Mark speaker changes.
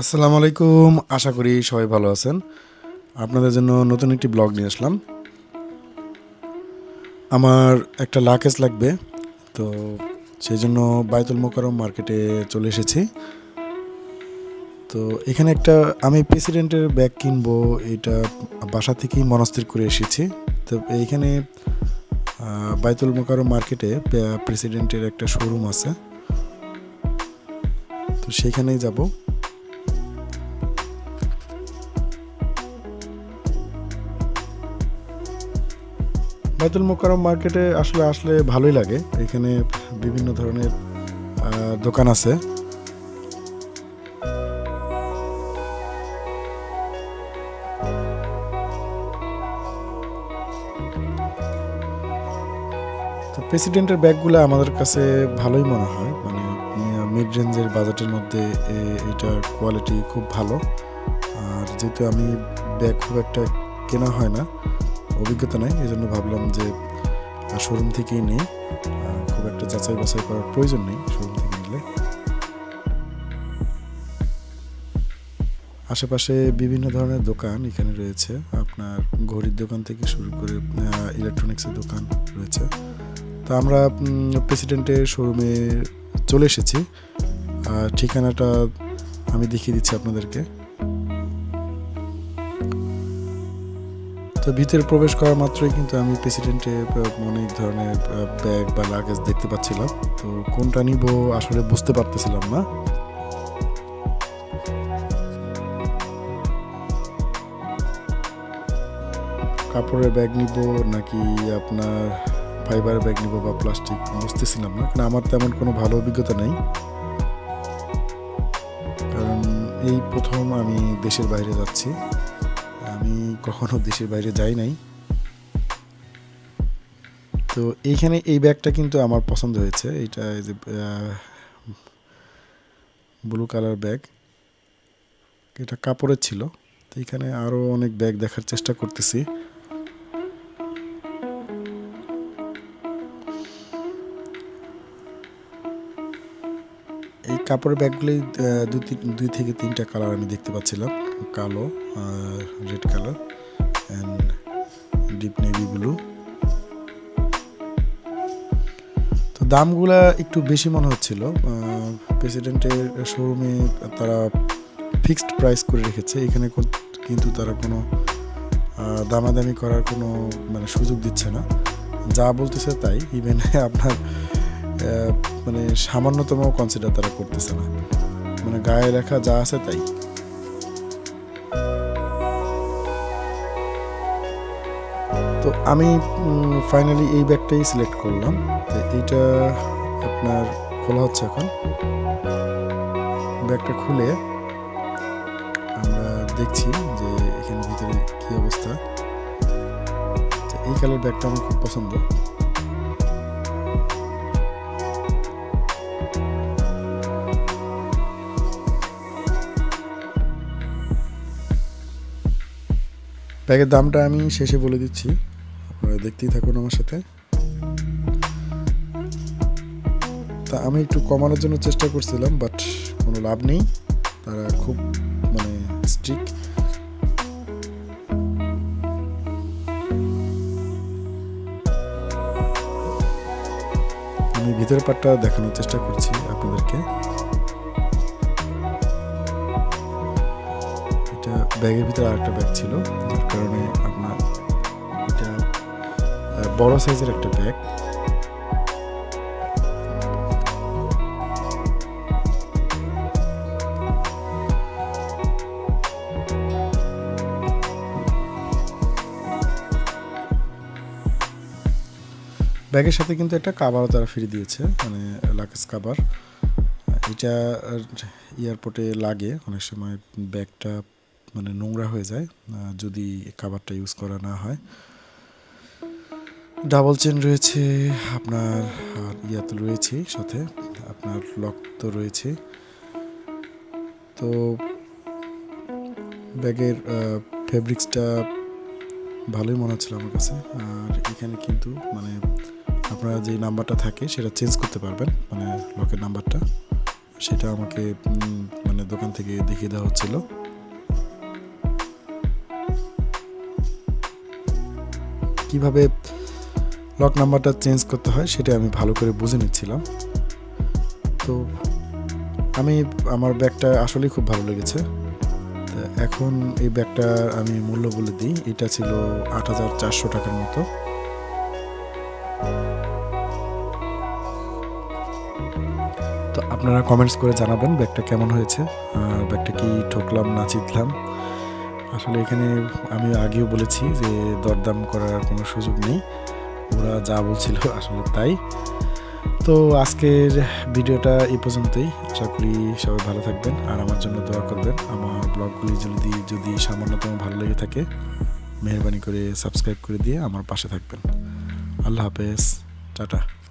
Speaker 1: আসসালামু আলাইকুম, আশা করি সবাই ভালো আছেন। আপনাদের জন্য নতুন একটি ব্লগ নিয়ে আসলাম। আমার একটা লাকেজ লাগবে, তো সেই জন্য বাইতুল মোকারম মার্কেটে চলে এসেছি। তো এখানে একটা, আমি প্রেসিডেন্টের ব্যাগ কিনবো, এটা বাসা থেকেই মনস্থির করে এসেছি। তো এইখানে বাইতুল মোকারম মার্কেটে প্রেসিডেন্টের একটা শোরুম আছে। তো সেইখানেই যাব। বাইতুল মোকারম মার্কেটে আসলে আসলে ভালোই লাগে। এখানে বিভিন্ন ধরনের দোকান আছে। তো প্রেসিডেন্টের ব্যাগগুলো আমাদের কাছে ভালোই মনে হয়। মানে মিড রেঞ্জের বাজেটের মধ্যে এ- এটা কোয়ালিটি খুব ভালো। আর যেহেতু আমি ব্যাগ খুব একটা কেনা হয় না অভিজ্ঞতা নাই এই জন্য ভাবলাম যে শোরুম থেকেই নেই। খুব একটা যাচাই বাছাই করার প্রয়োজন নেই শোরুম থেকে নিলে। আশেপাশে বিভিন্ন ধরনের দোকান এখানে রয়েছে। আপনার ঘড়ির দোকান থেকে শুরু করে ইলেকট্রনিক্সের দোকান রয়েছে। তো আমরা প্রেসিডেন্টের শোরুমে চলে এসেছি। ঠিকানাটা আমি দেখিয়ে দিচ্ছি আপনাদেরকে। তো ভিতরে প্রবেশ করা মাত্রই কিন্তু আমি প্রেসিডেন্টে অনেক ধরনের ব্যাগ বা লাগেজ দেখতে পাচ্ছিলাম। তো কোনটা নিব আসলে বুঝতে পারতেছিলাম না। কাপড়ের ব্যাগ নিব নাকি আপনার ফাইবার ব্যাগ নিব বা প্লাস্টিক বুঝতেছিলাম না, কারণ আমার তেমন কোনো ভালো অভিজ্ঞতা নেই। কারণ এই প্রথম আমি দেশের বাইরে যাচ্ছি। আমি কখনো দেশের বাইরে যাই নাই। তো এইখানে এই ব্যাগটা কিন্তু আমার পছন্দ হয়েছে। এইটা এই যে ব্লু কালার ব্যাগ এটা কাপড়ের ছিল। তো এখানে আরও অনেক ব্যাগ দেখার চেষ্টা করতেছি। এই কাপড়ের ব্যাগগুলি তিন- দুই থেকে তিনটা কালার আমি দেখতে পাচ্ছিলাম। কালো red colour and deep navy blue তো দামগুলা একটু বেশি মনে হচ্ছিল। প্রেসিডেন্টের শোরুমে তারা ফিক্সড প্রাইস করে রেখেছে। এখানে কিন্তু তারা কোনো দামাদামি করার কোনো মানে সুযোগ দিচ্ছে না। যা বলতেছে তাই। ইভেন আপনার মানে সামান্যতম কনসিডার তারা করতেছে না। মানে গায়ে লেখা যা আছে তাই। তো আমি ফাইনালি এই ব্যাগটাই সিলেক্ট করলাম। তো এইটা আপনার খোলা হচ্ছে এখন। ব্যাগটা খুলে আমরা দেখছি যে এখানে ভিতরে কি অবস্থা। এই কালার ব্যাগটা আমার খুব পছন্দ। ব্যাগের দামটা আমি শেষে বলে দিচ্ছি। আপনারা দেখতেই থাকুন আমার সাথে। তা আমি একটু কমানোর জন্য চেষ্টা করছিলাম বাট কোনো লাভ নেই। তারা খুব মানে স্ট্রিক্ট আমি ভিতরের পার্টটা দেখানোর চেষ্টা করছি আপনাদেরকে। এটা ব্যাগের ভিতরে আরেকটা ব্যাগ ছিল। বড় সাইজের একটা ব্যাগ। ব্যাগের সাথে কিন্তু একটা কাবারও তারা ফ্রি দিয়েছে মানে লাকেজ কাবার এটা এয়ারপোর্টে লাগে, অনেক সময় ব্যাগটা মানে নোংরা হয়ে যায় যদি কাবারটা ইউজ করা না হয়। ডাবল চেন রয়েছে, আপনার আর ইয়া তো রয়েছে সাথে, আপনার লক তো রয়েছে। তো ব্যাগের ফেব্রিক্সটা ভালোই মনে হচ্ছিল আমার কাছে। আর এখানে কিন্তু মানে আপনারা যে নাম্বারটা থাকে সেটা চেঞ্জ করতে পারবেন মানে লকের নাম্বারটা। সেটা আমাকে মানে দোকান থেকে দেখিয়ে দেওয়া হচ্ছিল। কীভাবে লক নাম্বারটা চেঞ্জ করতে হয়, সেটা আমি ভালো করে বুঝে নিচ্ছিলাম। তো আমি, আমার ব্যাগটা আসলেই খুব ভালো লেগেছে। এখন এই ব্যাগটা আমি মূল্য বলে দিই, এটা ছিল আট হাজার চারশো টাকার মতো। তো আপনারা কমেন্টস করে জানাবেন ব্যাগটা কেমন হয়েছে। আর ব্যাগটা কি ঠকলাম না চিতলাম? আসলে এখানে আমি আগেও বলেছি যে দরদাম করার কোনো সুযোগ নেই। ওরা যা বলছিল আসলে তাই। তো আজকের ভিডিওটা এই পর্যন্তই। আশা করি সবাই ভালো থাকবেন আর আমার জন্য দোয়া করবেন। আমার ব্লগগুলি যদি যদি সামান্যতম ভালো লেগে থাকে, মেহরবানি করে সাবস্ক্রাইব করে দিয়ে আমার পাশে থাকবেন। আল্লাহ হাফেজ। টাটা।